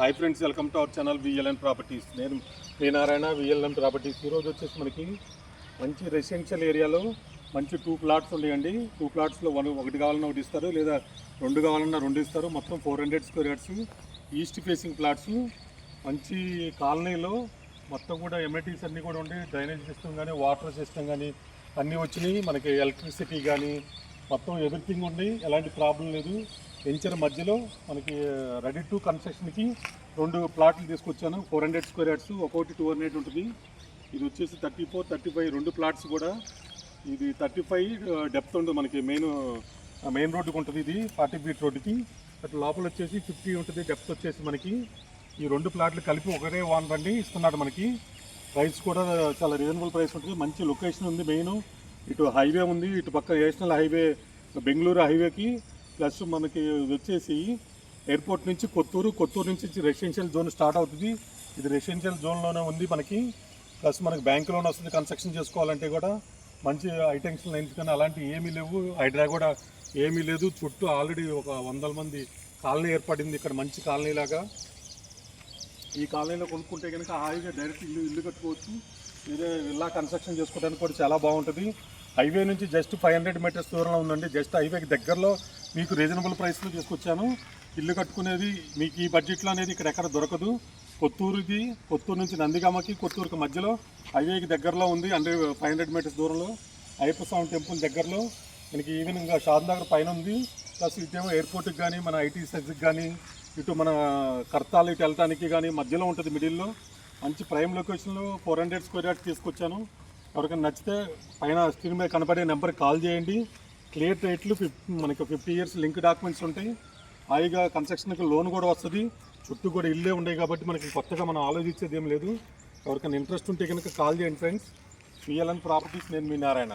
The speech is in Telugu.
Hi friends welcome to our channel VLN properties. నేను మీ నారాయణ విఎల్ఎన్ ప్రాపర్టీస్. ఈరోజు వచ్చేసి మనకి మంచి రెసిడెన్షియల్ ఏరియాలో మంచి టూ ప్లాట్స్ ఉన్నాయండి. టూ ప్లాట్స్లో వన్ ఒకటి కావాలన్నా ఒకటి ఇస్తారు లేదా రెండు కావాలన్నా రెండు ఇస్తారు. మొత్తం four hundred square yards east facing plots మంచి కాలనీలో మొత్తం కూడా ఎమ్యూనిటీస్ అన్నీ కూడా ఉండి డ్రైనేజ్ సిస్టమ్ కానీ వాటర్ సిస్టమ్ కానీ అన్నీ వచ్చినాయి. మనకి ఎలక్ట్రిసిటీ కానీ మొత్తం ఎవ్రీథింగ్ ఉంది. ఎలాంటి ప్రాబ్లం లేదు. పెంచిన మధ్యలో మనకి రెడీ టు కన్స్ట్రక్షన్కి రెండు ప్లాట్లు తీసుకొచ్చాను. ఫోర్ హండ్రెడ్ స్క్వేర్ యార్డ్స్ ఒక్కోటి టూ హండ్రెడ్ ఉంటుంది. ఇది వచ్చేసి థర్టీ ఫోర్ థర్టీ ఫైవ్ రెండు ప్లాట్స్ కూడా. ఇది థర్టీ ఫైవ్ డెప్త్ ఉంది మనకి మెయిన్ మెయిన్ రోడ్డుకి ఉంటుంది ఇది ఫార్టీ ఫీట్ రోడ్డుకి. అటు లోపల వచ్చేసి ఫిఫ్టీ ఉంటుంది డెప్త్ వచ్చేసి మనకి. ఈ రెండు ప్లాట్లు కలిపి ఒకటే వన్ బండి ఇస్తున్నాడు మనకి. ప్రైస్ కూడా చాలా రీజనబుల్ ప్రైస్ ఉంటుంది. మంచి లొకేషన్ ఉంది మెయిన్. ఇటు హైవే ఉంది. ఇటు పక్క నేషనల్ హైవే బెంగళూరు హైవేకి. ప్లస్ మనకి వచ్చేసి ఎయిర్పోర్ట్ నుంచి కొత్తూరు కొత్తూరు నుంచి రెసిడెన్షియల్ జోన్ స్టార్ట్ అవుతుంది. ఇది రెసిడెన్షియల్ జోన్లోనే ఉంది మనకి. ప్లస్ మనకి బ్యాంక్ లోన్ వస్తుంది కన్స్ట్రక్షన్ చేసుకోవాలంటే కూడా మంచి ఐటెన్షన్ లైన్స్ కానీ అలాంటివి ఏమీ లేవు. హైడ్రా కూడా ఏమీ లేదు. చుట్టూ ఆల్రెడీ ఒక వందల మంది కాలనీ ఏర్పడింది ఇక్కడ మంచి కాలనీ లాగా. ఈ కాలనీలో కొనుక్కుంటే కనుక హాయిగా డైరెక్ట్ ఇల్లు ఇల్లు కట్టుకోవచ్చు. ఇదే ఇలా కన్స్ట్రక్షన్ చేసుకోవడానికి కూడా చాలా బాగుంటుంది. హైవే నుంచి జస్ట్ ఫైవ్ హండ్రెడ్ మీటర్స్ దూరంలో ఉందండి. జస్ట్ హైవేకి దగ్గరలో మీకు రీజనబుల్ ప్రైస్లో తీసుకొచ్చాను. ఇల్లు కట్టుకునేది మీకు ఈ బడ్జెట్లో అనేది ఇక్కడ ఎక్కడ దొరకదు. కొత్తూరుకి కొత్తూరు నుంచి నందిగామకి కొత్తూరుకి మధ్యలో హైవేకి దగ్గరలో ఉంది అంటే ఫైవ్ హండ్రెడ్ మీటర్స్ దూరంలో అయ్యప్ప స్వామి టెంపుల్ దగ్గరలో. మనకి ఈవినింగ్ షాద్ నగర్ పైన ఉంది. ప్లస్ ఇటేమో ఎయిర్పోర్ట్కి కానీ మన ఐటీ సెక్స్కి కానీ ఇటు మన కర్తాలు ఇటు వెళ్ళటానికి కానీ మధ్యలో ఉంటుంది మిడిల్లో మంచి ప్రైమ్ లొకేషన్లో ఫోర్ హండ్రెడ్ స్క్వేర్ యార్డ్స్ తీసుకొచ్చాను. ఎవరికైనా నచ్చితే పైన స్క్రీన్ మీద కనపడే నెంబర్కి కాల్ చేయండి. క్లియర్ రేట్లు ఫిఫ్ మనకి ఫిఫ్టీ ఇయర్స్ లింక్ డాక్యుమెంట్స్ ఉంటాయి. హాయిగా కన్స్ట్రక్షన్కి లోన్ కూడా వస్తుంది. చుట్టూ కూడా ఇల్లే ఉన్నాయి కాబట్టి మనకి కొత్తగా మనం ఆలోచించేది ఏం లేదు. ఎవరికైనా ఇంట్రెస్ట్ ఉంటే కనుక కాల్ చేయండి ఫ్రెండ్స్. పిఎల్ఎన్ ప్రాపర్టీస్ నేను మీ నారాయణ.